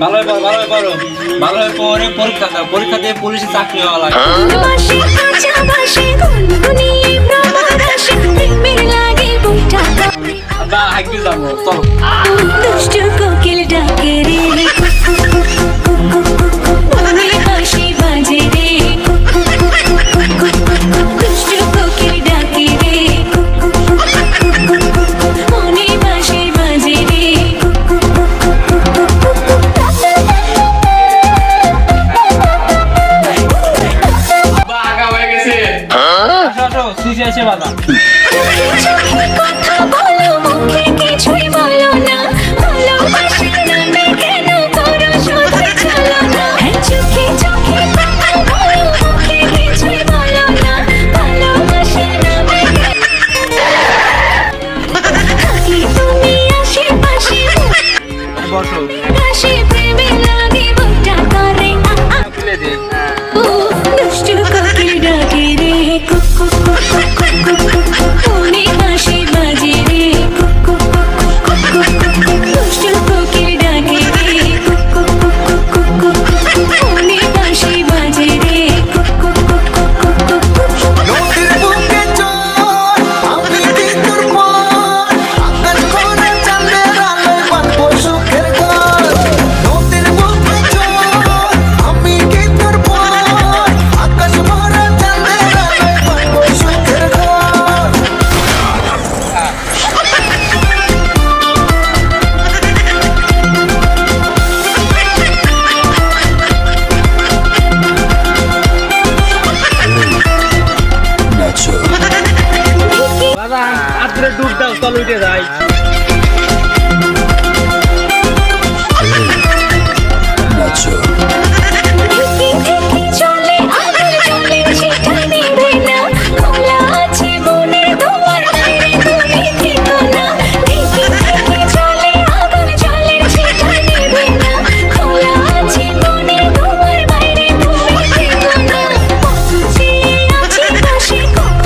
ভালোই হয়ে পড়ো ভালো পড়ো। ভালো হয়ে পড়ে পরীক্ষা দাও। পরীক্ষা দিয়ে পুলিশে চাকরি হওয়া লাগে। বা হাইকে যাব চলো। দুষ্ট কোকিল ডাকে 谢谢，谢老板。আজ করে ডুব দাও চল উঠে যাই।